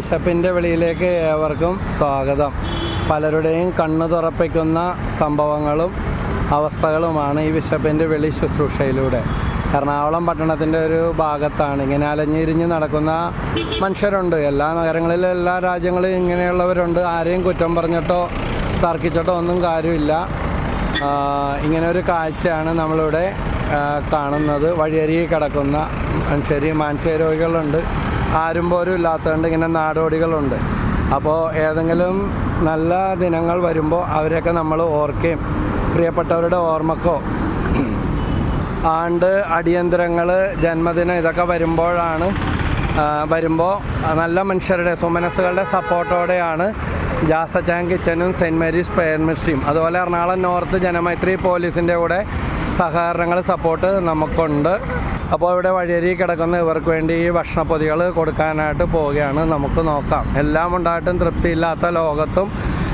ബിഷപ്പിന്റെ വെളിയിലേക്ക് ഏവർക്കും സ്വാഗതം. പലരുടെയും കണ്ണു തുറപ്പിക്കുന്ന സംഭവങ്ങളും അവസ്ഥകളുമാണ് ഈ ബിഷപ്പിന്റെ വെളി ശുശ്രൂഷയിലൂടെ. എറണാകുളം പട്ടണത്തിന്റെ ഒരു ഭാഗത്താണ് ഇങ്ങനെ അലഞ്ഞിരിഞ്ഞ് നടക്കുന്ന മനുഷ്യരുണ്ട്. എല്ലാ നഗരങ്ങളിലും എല്ലാ രാജ്യങ്ങളിലും ഇങ്ങനെയുള്ളവരുണ്ട്. ആരെയും കുറ്റം പറഞ്ഞിട്ടോ തർക്കിച്ചിട്ടോ ഒന്നും കാര്യമില്ല. ഇങ്ങനെ ഒരു കാഴ്ചയാണ് നമ്മളിവിടെ കാണുന്നത്. വഴിയരികിൽ കിടക്കുന്ന മനുഷ്യർ മാനസിക രോഗികളുണ്ട്. ആരും പോലും ഇല്ലാത്തതുകൊണ്ട് ഇങ്ങനെ നാടോടികളുണ്ട്. അപ്പോൾ ഏതെങ്കിലും നല്ല ദിനങ്ങൾ വരുമ്പോൾ അവരെയൊക്കെ നമ്മൾ ഓർക്കുകയും പ്രിയപ്പെട്ടവരുടെ ഓർമ്മക്കോ. ആണ്ട് അടിയന്തരങ്ങൾ ജന്മദിനം ഇതൊക്കെ വരുമ്പോഴാണ് വരുമ്പോൾ നല്ല മനുഷ്യരുടെ സുമനസ്സുകളുടെ സപ്പോർട്ടോടെയാണ് ജാസച്ചാൻ കിച്ചനും സെന്റ് മേരീസ് പ്രയർ മിസ്റ്റിയും അതുപോലെ എറണാകുളം നോർത്ത് ജനമൈത്രി പോലീസിന്റെ കൂടെ സഹകരണങ്ങൾ സപ്പോർട്ട് നമുക്കുണ്ട്. അപ്പോൾ ഇവിടെ വഴിയരി കിടക്കുന്ന ഇവർക്ക് വേണ്ടി ഈ ഭക്ഷണപ്പൊതികൾ കൊടുക്കാനായിട്ട് പോവുകയാണ്. നമുക്ക് നോക്കാം. എല്ലാം ഉണ്ടായിട്ടും തൃപ്തിയില്ലാത്ത ലോകത്തും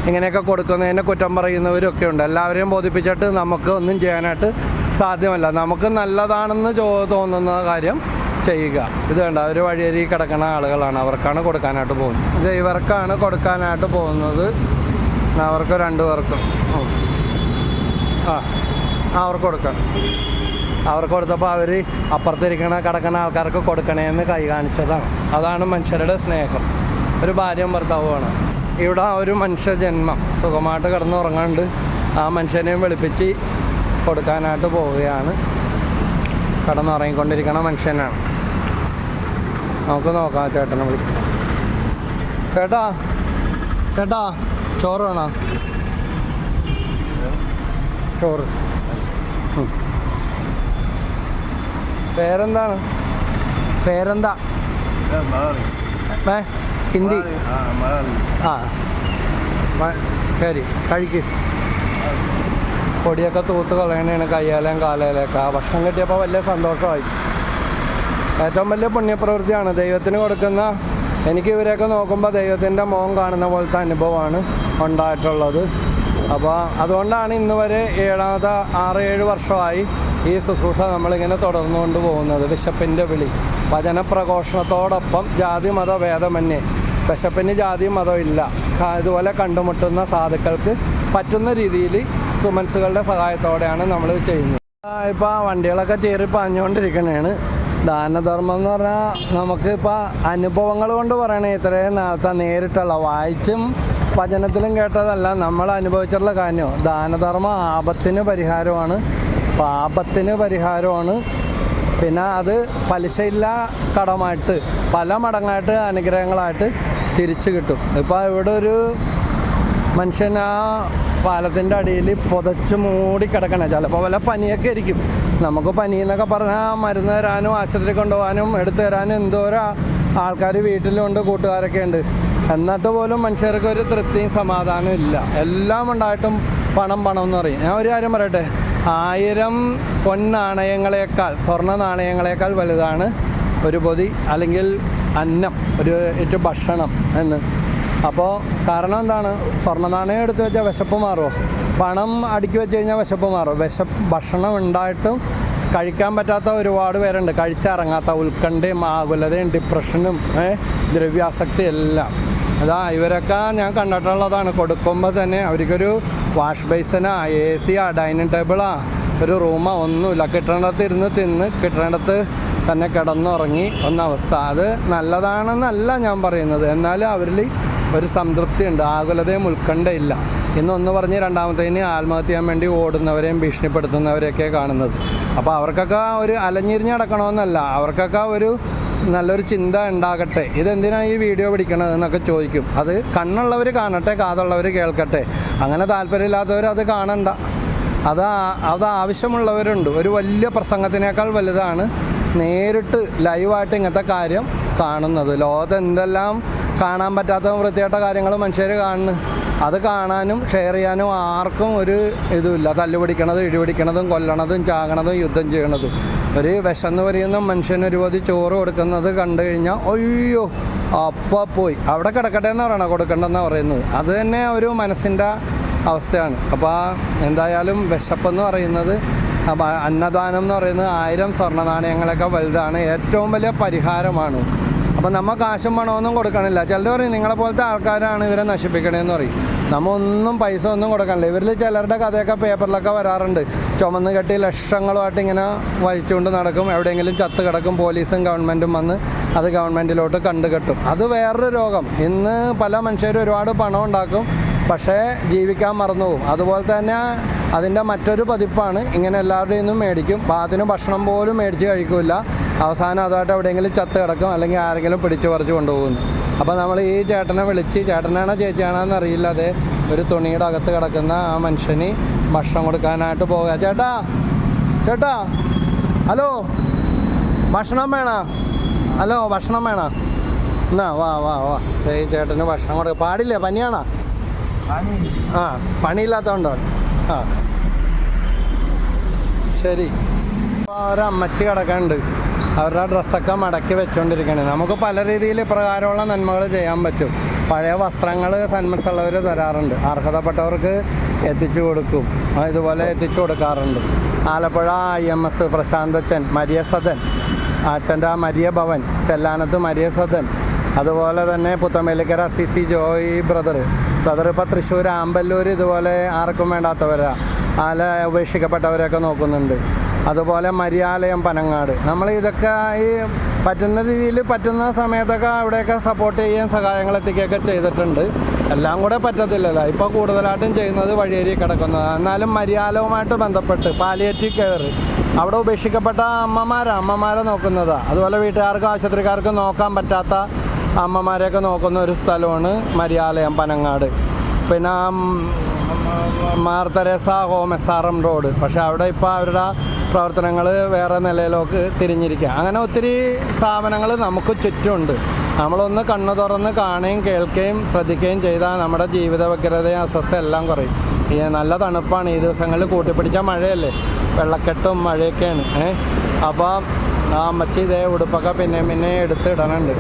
ഇങ്ങനെയൊക്കെ കൊടുക്കുന്നതിനെ കുറ്റം പറയുന്നവരൊക്കെ ഉണ്ട്. എല്ലാവരെയും ബോധിപ്പിച്ചിട്ട് നമുക്ക് ഒന്നും ചെയ്യാനായിട്ട് സാധ്യമല്ല. നമുക്ക് നല്ലതാണെന്ന് തോന്നുന്ന കാര്യം ചെയ്യുക. ഇത് വേണ്ട. അവർ വഴിയരി കിടക്കുന്ന ആളുകളാണ്. അവർക്കാണ് കൊടുക്കാനായിട്ട് പോകുന്നത്. ഇത് ഇവർക്കാണ് കൊടുക്കാനായിട്ട് പോകുന്നത്. അവർക്ക് രണ്ടു പേർക്കും. ആ, അവർക്ക് കൊടുക്കാം. അവർക്ക് കൊടുത്തപ്പോൾ അവർ അപ്പുറത്തിരിക്കണ കിടക്കുന്ന ആൾക്കാർക്ക് കൊടുക്കണേന്ന് കൈ കാണിച്ചതാണ്. അതാണ് മനുഷ്യരുടെ സ്നേഹം. ഒരു ഭാര്യയും ഭർത്താവുമാണ്. ഇവിടെ ആ ഒരു മനുഷ്യ ജന്മം സുഖമായിട്ട് കിടന്നുറങ്ങാണ്ട് ആ മനുഷ്യനെയും വെളുപ്പിച്ച് കൊടുക്കാനായിട്ട് പോവുകയാണ്. കിടന്നുറങ്ങിക്കൊണ്ടിരിക്കണ മനുഷ്യനാണ്. നമുക്ക് നോക്കാം ചേട്ടനെ വിളിക്കാം. ചേട്ടാ ചേട്ടാ ചോറ് വേണോ? ചോറ്. ഉം. പേരെന്താണ്? പേരെന്താ? ഏ ഹിന്ദി. ആ ശരി കഴിക്ക്. പൊടിയൊക്കെ തൂത്ത് കളയണേണ് കയ്യാലേം കാലേലൊക്കെ. ആ ഭക്ഷണം കിട്ടിയപ്പോൾ വലിയ സന്തോഷമായി. ഏറ്റവും വലിയ പുണ്യപ്രവൃത്തിയാണ് ദൈവത്തിന് കൊടുക്കുന്ന എനിക്ക് ഇവരെയൊക്കെ നോക്കുമ്പോൾ ദൈവത്തിന്റെ മോഹം കാണുന്ന പോലത്തെ അനുഭവമാണ് ഉണ്ടായിട്ടുള്ളത്. അപ്പോൾ അതുകൊണ്ടാണ് ഇന്ന് വരെ ഏഴാമത്തെ ആറ് ഏഴ് വർഷമായി ഈ ശുശ്രൂഷ നമ്മളിങ്ങനെ തുടർന്നുകൊണ്ട് പോകുന്നത്. ബിഷപ്പിന്റെ വിളി. വചനപ്രഘോഷണത്തോടൊപ്പം ജാതി മത ഭേദമന്യേ. ബിഷപ്പിന് ജാതി മതം ഇല്ല. ഇതുപോലെ കണ്ടുമുട്ടുന്ന സാധുക്കൾക്ക് പറ്റുന്ന രീതിയിൽ സുമൻസുകളുടെ സഹായത്തോടെയാണ് നമ്മൾ ചെയ്യുന്നത്. ഇപ്പോൾ വണ്ടികളൊക്കെ ചേറി പാഞ്ഞുകൊണ്ടിരിക്കണേണ്. ദാനധർമ്മം എന്ന് പറഞ്ഞാൽ നമുക്ക് നമുക്കിപ്പോൾ അനുഭവങ്ങൾ കൊണ്ട് പറയണേ. ഇത്രയും നേരത്തെ നേരിട്ടുള്ള വായിച്ചും വചനത്തിലും കേട്ടതല്ല നമ്മൾ അനുഭവിച്ചിട്ടുള്ള കാര്യം. ദാനധർമ്മ ആപത്തിന് പരിഹാരമാണ്. പാപത്തിന് പരിഹാരമാണ്. പിന്നെ അത് പലിശയില്ല കടമായിട്ട് പല മടങ്ങായിട്ട് അനുഗ്രഹങ്ങളായിട്ട് തിരിച്ചു കിട്ടും. ഇപ്പോൾ ഇവിടെ ഒരു മനുഷ്യൻ ആ പാലത്തിന്റെ അടിയിൽ പുതച്ച് മൂടി കിടക്കണേ. ചിലപ്പോൾ വല്ല പനിയൊക്കെ ആയിരിക്കും. നമുക്ക് പനി എന്നൊക്കെ പറഞ്ഞാൽ മരുന്ന് തരാനും ആശുപത്രി കൊണ്ടുപോകാനും എടുത്തു തരാനും എന്തോരം ആൾക്കാർ വീട്ടിലുണ്ട് കൂട്ടുകാരൊക്കെ ഉണ്ട്. എന്നിട്ട് പോലും മനുഷ്യർക്ക് ഒരു തൃപ്തിയും സമാധാനവും ഇല്ല. എല്ലാം ഉണ്ടായിട്ടും പണം പണം എന്ന് പറയും. ഞാൻ ഒരു കാര്യം പറയട്ടെ? ആയിരം പൊന്നാണയങ്ങളെക്കാൾ സ്വർണ നാണയങ്ങളെക്കാൾ വലുതാണ് ഒരു പൊതി അല്ലെങ്കിൽ അന്നം ഒരു ഏറ്റവും ഭക്ഷണം എന്ന്. അപ്പോൾ കാരണം എന്താണ്? സ്വർണ നാണയം എടുത്തു വെച്ചാൽ വിശപ്പ് മാറുമോ പണം അടുക്കി വെച്ച് കഴിഞ്ഞാൽ വിശപ്പ് മാറും വിശപ്പ് ഭക്ഷണം ഉണ്ടായിട്ടും കഴിക്കാൻ പറ്റാത്ത ഒരുപാട് പേരുണ്ട്. കഴിച്ചിറങ്ങാത്ത ഉത്കണ്ഠയും ആകുലതയും ഡിപ്രഷനും ദ്രവ്യാസക്തി എല്ലാം. അതാ ഇവരൊക്കെ ഞാൻ കണ്ടിട്ടുള്ളതാണ്. കൊടുക്കുമ്പോൾ തന്നെ അവർക്കൊരു വാഷ് ബേസിനാ എ സിയാ ഡൈനിങ് ടേബിളാ ഒരു റൂമാ ഒന്നുമില്ല. കിട്ടേണ്ടത്ത് ഇരുന്ന് തിന്ന് കിട്ടേണ്ടത്ത് തന്നെ കിടന്നുറങ്ങി ഒന്ന അവസ്ഥ. അത് നല്ലതാണെന്നല്ല ഞാൻ പറയുന്നത്. എന്നാലും അവരിൽ ഒരു സംതൃപ്തി ഉണ്ട് ആകുലതയും ഉൾക്കണ്ടയില്ല ഇന്നൊന്ന് പറഞ്ഞ് രണ്ടാമത്തേന് ആത്മഹത്യ ചെയ്യാൻ വേണ്ടി ഓടുന്നവരെയും ഭീഷണിപ്പെടുത്തുന്നവരെയൊക്കെ കാണുന്നത്. അപ്പോൾ അവർക്കൊക്കെ ഒരു അലഞ്ഞിരിഞ്ഞ് നടക്കണമെന്നല്ല. അവർക്കൊക്കെ ഒരു നല്ലൊരു ചിന്ത ഉണ്ടാകട്ടെ. ഇതെന്തിനാണ് ഈ വീഡിയോ പിടിക്കണത് എന്നൊക്കെ ചോദിക്കും. അത് കണ്ണുള്ളവർ കാണട്ടെ കാതുള്ളവർ കേൾക്കട്ടെ. അങ്ങനെ താല്പര്യമില്ലാത്തവർ അത് കാണണ്ട. അത് അത് ആവശ്യമുള്ളവരുണ്ട്. ഒരു വലിയ പ്രസംഗത്തിനേക്കാൾ വലുതാണ് നേരിട്ട് ലൈവായിട്ട് ഇങ്ങനത്തെ കാര്യം കാണുന്നത്. ലോകത്ത് എന്തെല്ലാം കാണാൻ പറ്റാത്ത വൃത്തിയായിട്ട കാര്യങ്ങൾ മനുഷ്യർ കാണുന്നു. അത് കാണാനും ഷെയർ ചെയ്യാനും ആർക്കും ഒരു ഇതുമില്ല. തല്ലുപിടിക്കണതും ഇടിപിടിക്കണതും കൊല്ലണതും ചാകണതും യുദ്ധം ചെയ്യണതും. ഒരു വിശന്ന് പറയുന്ന മനുഷ്യന് ഒരു പൊതി ചോറ് കൊടുക്കുന്നത് കണ്ടു കഴിഞ്ഞാൽ അയ്യോ അപ്പ പോയി. അവിടെ കിടക്കട്ടെ എന്ന് പറയണം? കൊടുക്കണ്ടെന്ന് പറയുന്നത്. അത് തന്നെ ഒരു മനസ്സിന്റെ അവസ്ഥയാണ്. അപ്പോൾ എന്തായാലും വിശപ്പെന്ന് പറയുന്നത് അപ്പ അന്നദാനം എന്ന് പറയുന്നത് ആയിരം സ്വർണ നാണയങ്ങളൊക്കെ വലുതാണ്. ഏറ്റവും വലിയ പരിഹാരമാണ്. അപ്പോൾ നമ്മൾ കാശും പണമൊന്നും കൊടുക്കണില്ല. ചിലർ പറയും നിങ്ങളെ പോലത്തെ ആൾക്കാരാണ് ഇവരെ നശിപ്പിക്കണേന്ന് പറയും. നമ്മ ഒന്നും പൈസ ഒന്നും കൊടുക്കണില്ല ഇവരിൽ ചിലരുടെ കഥയൊക്കെ പേപ്പറിലൊക്കെ വരാറുണ്ട്. ചുമന്ന് കെട്ടി ലക്ഷങ്ങളുമായിട്ട് ഇങ്ങനെ വലിച്ചുകൊണ്ട് നടക്കും. എവിടെയെങ്കിലും ചത്ത് കിടക്കും. പോലീസും ഗവൺമെന്റും വന്ന് അത് ഗവൺമെന്റിലോട്ട് കണ്ടുകെട്ടും അത് വേറൊരു രോഗം. ഇന്ന് പല മനുഷ്യരും ഒരുപാട് പണം ഉണ്ടാക്കും. പക്ഷേ ജീവിക്കാൻ മറന്നുപോകും അതുപോലെ തന്നെ അതിന്റെ മറ്റൊരു പതിപ്പാണ്. ഇങ്ങനെ എല്ലാവരുടെയും മേടിക്കും. അതിന് ഭക്ഷണം പോലും മേടിച്ച് കഴിക്കില്ല അവസാനം അതുമായിട്ട് എവിടെയെങ്കിലും ചത്ത് കിടക്കും അല്ലെങ്കിൽ ആരെങ്കിലും പിടിച്ചു പറിച്ചു കൊണ്ടുപോകുന്നു. അപ്പോൾ നമ്മൾ ഈ ചേട്ടനെ വിളിച്ച് ചേട്ടനാണോ ചേച്ചിയാണോ എന്നറിയില്ല അതെ ഒരു തുണിയുടെ അകത്ത് കിടക്കുന്ന ആ മനുഷ്യന് ഭക്ഷണം കൊടുക്കാനായിട്ട് പോകുക ചേട്ടാ ചേട്ടാ ഹലോ ഭക്ഷണം വേണോ? ഹലോ ഭക്ഷണം വേണോ? എന്നാ വാ വാ വാ. ഈ ചേട്ടന് ഭക്ഷണം കൊടുക്കുക പാടില്ലേ? പനിയാണോ? ആ പണിയില്ലാത്തതുകൊണ്ടോ ആ. ശരി. ഒരമ്മച്ചി കിടക്കാനുണ്ട്. അവരുടെ ഡ്രസ്സൊക്കെ മടക്കി വെച്ചുകൊണ്ടിരിക്കുകയാണ് നമുക്ക് പല രീതിയിൽ പ്രകാരമുള്ള നന്മകൾ ചെയ്യാൻ പറ്റും. പഴയ വസ്ത്രങ്ങൾ സന്മസുള്ളവർ തരാറുണ്ട്. അർഹതപ്പെട്ടവർക്ക് എത്തിച്ചു കൊടുക്കും. ഇതുപോലെ എത്തിച്ചു കൊടുക്കാറുണ്ട്. ആലപ്പുഴ ഐ എം എസ് പ്രശാന്തച്ചൻ മരിയ സദൻ അച്ഛന്റെ മരിയ ഭവൻ ചെല്ലാനത്ത് മരിയ സദൻ അതുപോലെ തന്നെ Puthamelikkara C C Joy brother brother ഇപ്പോൾ തൃശ്ശൂർ ആമ്പല്ലൂർ ഇതുപോലെ ആർക്കും വേണ്ടാത്തവരാണ് ആല ഉപേക്ഷിക്കപ്പെട്ടവരെയൊക്കെ നോക്കുന്നുണ്ട്. അതുപോലെ മരിയാലയം പനങ്ങാട്. നമ്മൾ ഇതൊക്കെ ഈ പറ്റുന്ന രീതിയിൽ പറ്റുന്ന സമയത്തൊക്കെ അവിടെയൊക്കെ സപ്പോർട്ട് ചെയ്യാൻ സഹായങ്ങൾ എത്തിക്കുകയൊക്കെ ചെയ്തിട്ടുണ്ട്. എല്ലാം കൂടെ പറ്റത്തില്ലല്ലോ. ഇപ്പോൾ കൂടുതലായിട്ടും ചെയ്യുന്നത് വഴിയേരി കിടക്കുന്നത്. എന്നാലും മര്യാദവുമായിട്ട് ബന്ധപ്പെട്ട് പാലിയേറ്റീവ് കെയർ അവിടെ ഉപേക്ഷിക്കപ്പെട്ട അമ്മമാരാണ് അമ്മമാരെ നോക്കുന്നതാണ് അതുപോലെ വീട്ടുകാർക്കും ആശുപത്രിക്കാർക്കും നോക്കാൻ പറ്റാത്ത അമ്മമാരെയൊക്കെ നോക്കുന്ന ഒരു സ്ഥലമാണ് മര്യാലയം പനങ്ങാട്. പിന്നെ മാർത്തരേസ Mar home S R M road പക്ഷേ അവിടെ ഇപ്പോൾ അവരുടെ പ്രവർത്തനങ്ങൾ വേറെ നിലയിലേക്ക് തിരിഞ്ഞിരിക്കുക. അങ്ങനെ ഒത്തിരി സ്ഥാപനങ്ങൾ നമുക്ക് ചുറ്റുമുണ്ട്. നമ്മളൊന്ന് കണ്ണു തുറന്ന് കാണുകയും കേൾക്കുകയും ശ്രദ്ധിക്കുകയും ചെയ്താൽ നമ്മുടെ ജീവിത വ്യഗ്രതയും അസ്വസ്ഥ എല്ലാം കുറയും. ഈ നല്ല തണുപ്പാണ്. ഈ ദിവസങ്ങളിൽ കൂട്ടിപ്പിടിച്ച മഴയല്ലേ? വെള്ളക്കെട്ടും മഴയൊക്കെയാണ്. ഏഹ് അപ്പോൾ ആ അമ്മച്ചി ഇതേ ഉടുപ്പൊക്കെ പിന്നെ പിന്നെ എടുത്ത് ഇടണുണ്ട്.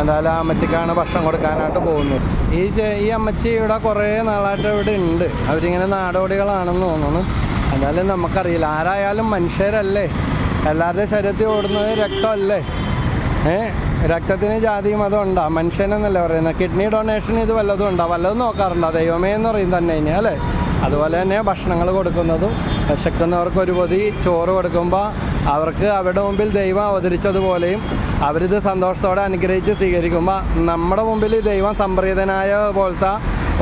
എന്തായാലും ആ അമ്മച്ചിക്കാണ് ഭക്ഷണം കൊടുക്കാനായിട്ട് പോകുന്നത്. ഈ ഈ അമ്മച്ചി ഇവിടെ കുറേ നാളായിട്ട് ഇവിടെ ഉണ്ട്. അവരിങ്ങനെ നാടോടികളാണെന്ന് തോന്നുന്നു. എന്തായാലും നമുക്കറിയില്ല. ആരായാലും മനുഷ്യരല്ലേ? എല്ലാവരുടെയും ശരീരത്തിൽ ഓടുന്നത് രക്തമല്ലേ? ഏ? രക്തത്തിന് ജാതി മതം ഉണ്ടാ? മനുഷ്യനെന്നല്ലേ പറയുന്നത്? കിഡ്നി ഡൊണേഷൻ ഇത് വല്ലതും ഉണ്ടാ? വല്ലതും നോക്കാറുണ്ടോ? ദൈവമേ എന്ന് പറയും തന്നെ ഇനി അല്ലേ? അതുപോലെ തന്നെ ഭക്ഷണങ്ങൾ കൊടുക്കുന്നതും വിശക്കുന്നവർക്ക് ഒരു പൊതി ചോറ് കൊടുക്കുമ്പോൾ അവർക്ക് അവരുടെ മുമ്പിൽ ദൈവം അവതരിച്ചതുപോലെയും അവരിത് സന്തോഷത്തോടെ അനുഗ്രഹിച്ച് സ്വീകരിക്കുമ്പോൾ നമ്മുടെ മുമ്പിൽ ദൈവം സംപ്രീതനായ പോലത്തെ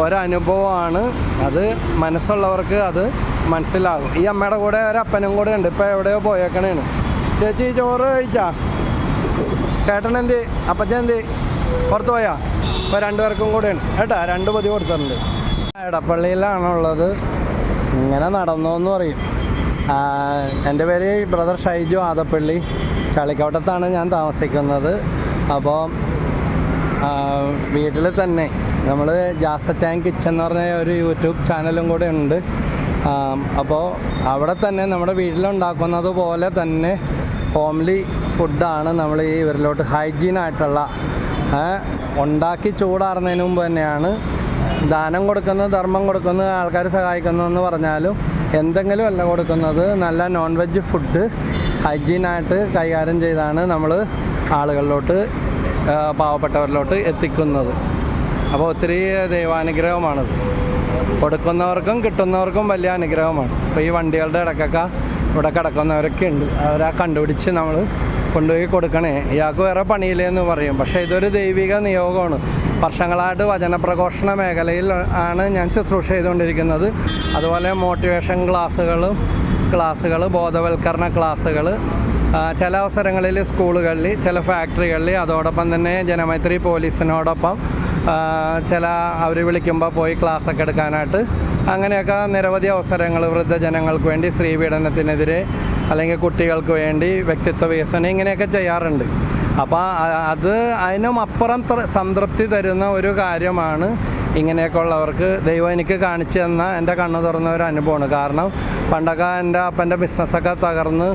ഒരനുഭവമാണ്. അത് മനസ്സുള്ളവർക്ക് അത് മനസ്സിലാകും. ഈ അമ്മയുടെ കൂടെ ഒരപ്പനും കൂടെ ഉണ്ട്. ഇപ്പോൾ എവിടെയോ പോയേക്കണേണ്. ചേച്ചി ചോറ് കഴിച്ചാ? ചേട്ടൻ എന്ത് അപ്പച്ചൻ എന്ത് പുറത്ത് പോയാ ഇപ്പോൾ രണ്ടുപേർക്കും ഉണ്ട്. കേട്ടാ? രണ്ട് പതി കൊടുത്തിട്ടുണ്ട്. എടപ്പള്ളിയിലാണുള്ളത്. ഇങ്ങനെ നടന്നു എന്ന് പറയും എന്റെ പേര് ബ്രദർ ഷൈജു ആദപ്പള്ളി. ചളിക്കോട്ടത്താണ് ഞാൻ താമസിക്കുന്നത്. അപ്പോൾ വീട്ടിൽ തന്നെ നമ്മൾ ജാസച്ചാൻ കിച്ചൻ എന്ന് പറഞ്ഞ ഒരു യൂട്യൂബ് ചാനലും കൂടെ ഉണ്ട്. അപ്പോൾ അവിടെ തന്നെ നമ്മുടെ വീട്ടിലുണ്ടാക്കുന്നത് പോലെ തന്നെ ഹോംലി ഫുഡാണ് നമ്മൾ ഈ ഇവരിലോട്ട് ഹൈജീൻ ആയിട്ടുള്ള ഉണ്ടാക്കി ചൂടാറുന്നതിന് മുമ്പ് തന്നെയാണ് ദാനം കൊടുക്കുന്ന ധർമ്മം കൊടുക്കുന്ന ആൾക്കാർ സഹായിക്കുന്നതെന്ന് പറഞ്ഞാലും എന്തെങ്കിലും അല്ല കൊടുക്കുന്നത്. നല്ല നോൺ വെജ് ഫുഡ് ഹൈജീനായിട്ട് കൈകാര്യം ചെയ്താണ് നമ്മൾ ആളുകളിലോട്ട് പാവപ്പെട്ടവരിലോട്ട് എത്തിക്കുന്നത്. അപ്പോൾ ഒത്തിരി ദൈവാനുഗ്രഹമാണത്. കൊടുക്കുന്നവർക്കും കിട്ടുന്നവർക്കും വലിയ അനുഗ്രഹമാണ്. അപ്പോൾ ഈ വണ്ടികളുടെ ഇടക്കൊക്കെ ഇവിടെ കിടക്കുന്നവരൊക്കെ ഉണ്ട്. അവരെ കണ്ടുപിടിച്ച് നമ്മൾ കൊണ്ടുപോയി കൊടുക്കണേ. ഇയാൾക്ക് വേറെ പണിയില്ലെന്ന് പറയും. പക്ഷേ ഇതൊരു ദൈവിക നിയോഗമാണ്. വർഷങ്ങളായിട്ട് വചനപ്രഘോഷണ മേഖലയിൽ ആണ് ഞാൻ ശുശ്രൂഷ ചെയ്തുകൊണ്ടിരിക്കുന്നത്. അതുപോലെ മോട്ടിവേഷൻ ക്ലാസ്സുകളും ക്ലാസ്സുകൾ ബോധവൽക്കരണ ക്ലാസ്സുകൾ ചില അവസരങ്ങളിൽ സ്കൂളുകളിൽ ചില ഫാക്ടറികളിൽ. അതോടൊപ്പം തന്നെ ജനമൈത്രി പോലീസിനോടൊപ്പം ചില അവർ വിളിക്കുമ്പോൾ പോയി ക്ലാസ്സൊക്കെ എടുക്കാനായിട്ട് അങ്ങനെയൊക്കെ നിരവധി അവസരങ്ങൾ വൃദ്ധജനങ്ങൾക്ക് വേണ്ടി സ്ത്രീപീഡനത്തിനെതിരെ അല്ലെങ്കിൽ കുട്ടികൾക്ക് വേണ്ടി വ്യക്തിത്വ വികസനം ഇങ്ങനെയൊക്കെ ചെയ്യാറുണ്ട്. അപ്പോൾ അത് അതിനും അപ്പുറം സംതൃപ്തി തരുന്ന ഒരു കാര്യമാണ് ഇങ്ങനെയൊക്കെ ഉള്ളവർക്ക് ദൈവം എനിക്ക് കാണിച്ചു തന്ന എന്റെ കണ്ണു തുറന്ന ഒരു അനുഭവമാണ്. കാരണം പണ്ടൊക്കെ എന്റെ അപ്പന്റെ ബിസിനസ്സൊക്കെ തകർന്ന്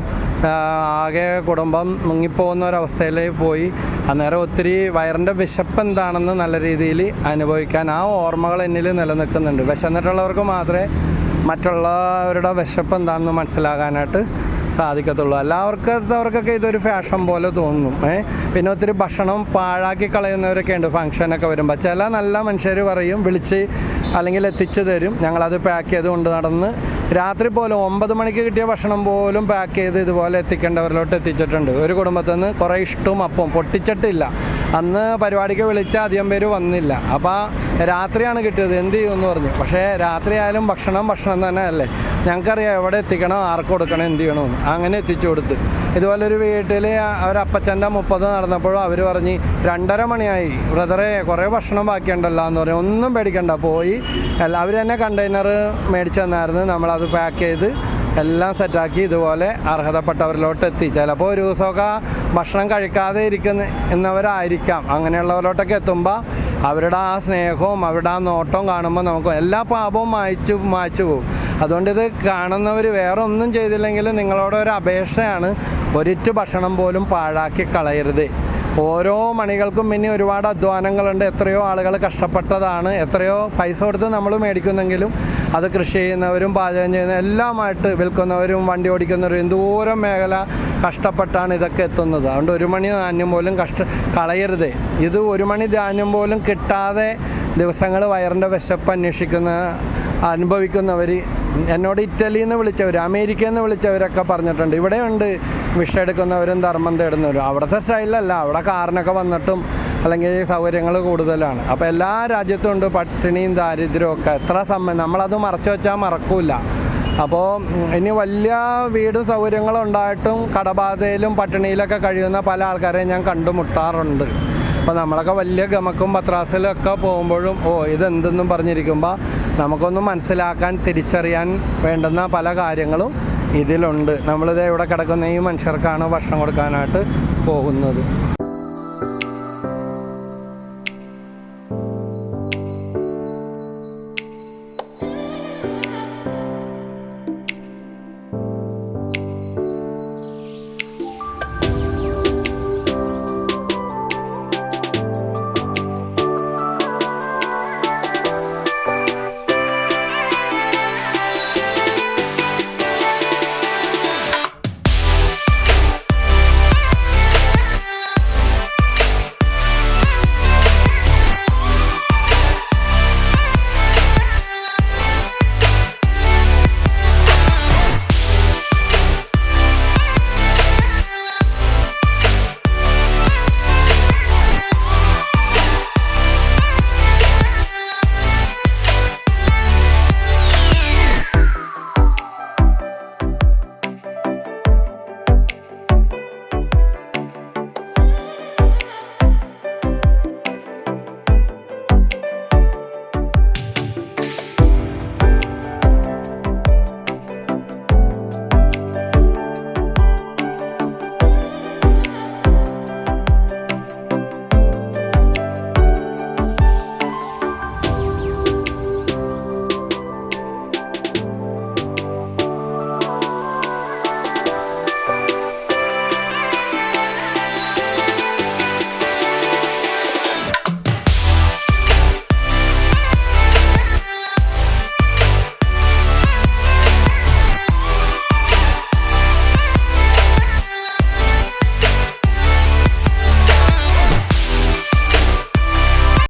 ആകെ കുടുംബം മുങ്ങിപ്പോകുന്ന ഒരവസ്ഥയിൽ പോയി. അന്നേരം ഒത്തിരി വയറിന്റെ വിശപ്പ് എന്താണെന്ന് നല്ല രീതിയിൽ അനുഭവിക്കാൻ ആ ഓർമ്മകൾ എന്നിൽ നിലനിൽക്കുന്നുണ്ട്. വിശന്നിട്ടുള്ളവർക്ക് മാത്രമേ മറ്റുള്ളവരുടെ വിശപ്പ് എന്താണെന്ന് മനസ്സിലാകാനായിട്ട് സാധിക്കത്തുള്ളൂ. എല്ലാവർക്കവർക്കൊക്കെ ഇതൊരു ഫാഷൻ പോലെ തോന്നും. ഏ പിന്നെ ഒത്തിരി ഭക്ഷണം പാഴാക്കി കളയുന്നവരൊക്കെ ഉണ്ട് ഫംഗ്ഷനൊക്കെ വരുമ്പോൾ ചില നല്ല മനുഷ്യർ പറയും വിളിച്ച് അല്ലെങ്കിൽ എത്തിച്ചു തരും. ഞങ്ങളത് പാക്ക് ചെയ്ത് കൊണ്ട് നടന്ന് രാത്രി പോലും ഒമ്പത് മണിക്ക് കിട്ടിയ ഭക്ഷണം പോലും പാക്ക് ചെയ്ത് ഇതുപോലെ എത്തിക്കേണ്ടവരിലോട്ട് എത്തിച്ചിട്ടുണ്ട്. ഒരു കുടുംബത്തിൽ നിന്ന് കുറേ ഇഷ്ടവും അപ്പം പൊട്ടിച്ചിട്ടില്ല. അന്ന് പരിപാടിക്ക് വിളിച്ച അധികം പേര് വന്നില്ല. അപ്പോൾ രാത്രിയാണ് കിട്ടിയത്. എന്ത് ചെയ്യുമെന്ന് പറഞ്ഞു. പക്ഷേ രാത്രി ആയാലും ഭക്ഷണം ഭക്ഷണം തന്നെ അല്ലേ? ഞങ്ങൾക്കറിയാം എവിടെ എത്തിക്കണം ആർക്ക് കൊടുക്കണം എന്ത് ചെയ്യണമെന്ന് അങ്ങനെ എത്തിച്ചു കൊടുത്ത്. ഇതുപോലെ ഒരു വീട്ടിൽ അവരപ്പച്ചന്റെ മുപ്പത് നടന്നപ്പോഴും അവർ പറഞ്ഞ് രണ്ടര മണിയായി. ബ്രദറെ കുറേ ഭക്ഷണം ബാക്കിയുണ്ടല്ലോ എന്ന് പറഞ്ഞു. ഒന്നും പേടിക്കണ്ട. പോയി. അവർ തന്നെ കണ്ടെയ്നർ മേടിച്ചു തന്നായിരുന്നു. നമ്മളത് പാക്ക് ചെയ്ത് എല്ലാം സെറ്റാക്കി ഇതുപോലെ അർഹതപ്പെട്ടവരിലോട്ട് എത്തി ചിലപ്പോൾ ഒരു ദിവസമൊക്കെ ഭക്ഷണം കഴിക്കാതെ ഇരിക്കുന്ന എന്നവരായിരിക്കാം. അങ്ങനെയുള്ളവരിലോട്ടൊക്കെ എത്തുമ്പോൾ അവരുടെ ആ സ്നേഹവും അവരുടെ ആ നോട്ടവും കാണുമ്പോൾ നമുക്ക് എല്ലാ പാപവും മായ്ച്ചു മായ്ച്ചു പോകും അതുകൊണ്ട് ഇത് കാണുന്നവർ വേറെ ഒന്നും ചെയ്തില്ലെങ്കിലും നിങ്ങളോട് ഒരു അപേക്ഷയാണ് ഒരിറ്റ് ഭക്ഷണം പോലും പാഴാക്കി കളയരുത്. ഓരോ മണികൾക്കും പിന്നെ ഒരുപാട് അധ്വാനങ്ങളുണ്ട്. എത്രയോ ആളുകൾ കഷ്ടപ്പെട്ടതാണ്. എത്രയോ പൈസ കൊടുത്ത് നമ്മൾ മേടിക്കുന്നെങ്കിലും അത് കൃഷി ചെയ്യുന്നവരും പാചകം ചെയ്യുന്ന എല്ലാമായിട്ട് വിൽക്കുന്നവരും വണ്ടി ഓടിക്കുന്നവരും എന്തോരം മേഖല കഷ്ടപ്പെട്ടാണ് ഇതൊക്കെ എത്തുന്നത്. അതുകൊണ്ട് ഒരു മണി ധാന്യം പോലും കഷ്ട കളയരുത്. ഇത് ഒരു മണി ധാന്യം പോലും കിട്ടാതെ ദിവസങ്ങൾ വയറിന്റെ വിശപ്പ് അന്വേഷിക്കുന്ന അനുഭവിക്കുന്നവർ എന്നോട് ഇറ്റലിയിൽ നിന്ന് വിളിച്ചവർ അമേരിക്കയിൽ നിന്ന് വിളിച്ചവരൊക്കെ പറഞ്ഞിട്ടുണ്ട്. ഇവിടെയുണ്ട് വിഷ എടുക്കുന്നവരും ധർമ്മം തേടുന്നവരും. അവിടുത്തെ സ്റ്റൈലല്ല അവിടെ കാറിനൊക്കെ വന്നിട്ടും അല്ലെങ്കിൽ സൗകര്യങ്ങൾ കൂടുതലാണ്. അപ്പോൾ എല്ലാ രാജ്യത്തും ഉണ്ട് പട്ടിണിയും ദാരിദ്ര്യവും ഒക്കെ. എത്ര സമയം നമ്മളത് മറച്ചു വെച്ചാൽ മറക്കൂല. അപ്പോൾ ഇനി വലിയ വീടും സൗകര്യങ്ങളും ഉണ്ടായിട്ടും കടബാധയിലും പട്ടിണിയിലൊക്കെ കഴിയുന്ന പല ആൾക്കാരെയും ഞാൻ കണ്ടുമുട്ടാറുണ്ട് അപ്പോൾ നമ്മളൊക്കെ വലിയ ഗമക്കും പത്രാസിലൊക്കെ പോകുമ്പോഴും ഓ ഇതെന്തെന്നും പറഞ്ഞിരിക്കുമ്പോൾ നമുക്കൊന്നും മനസ്സിലാക്കാൻ തിരിച്ചറിയാൻ വേണ്ടുന്ന പല കാര്യങ്ങളും ഇതിലുണ്ട്. നമ്മളിത് ഇവിടെ കിടക്കുന്ന ഈ മനുഷ്യർക്കാണ് ഭക്ഷണം കൊടുക്കാനായിട്ട് പോകുന്നത്.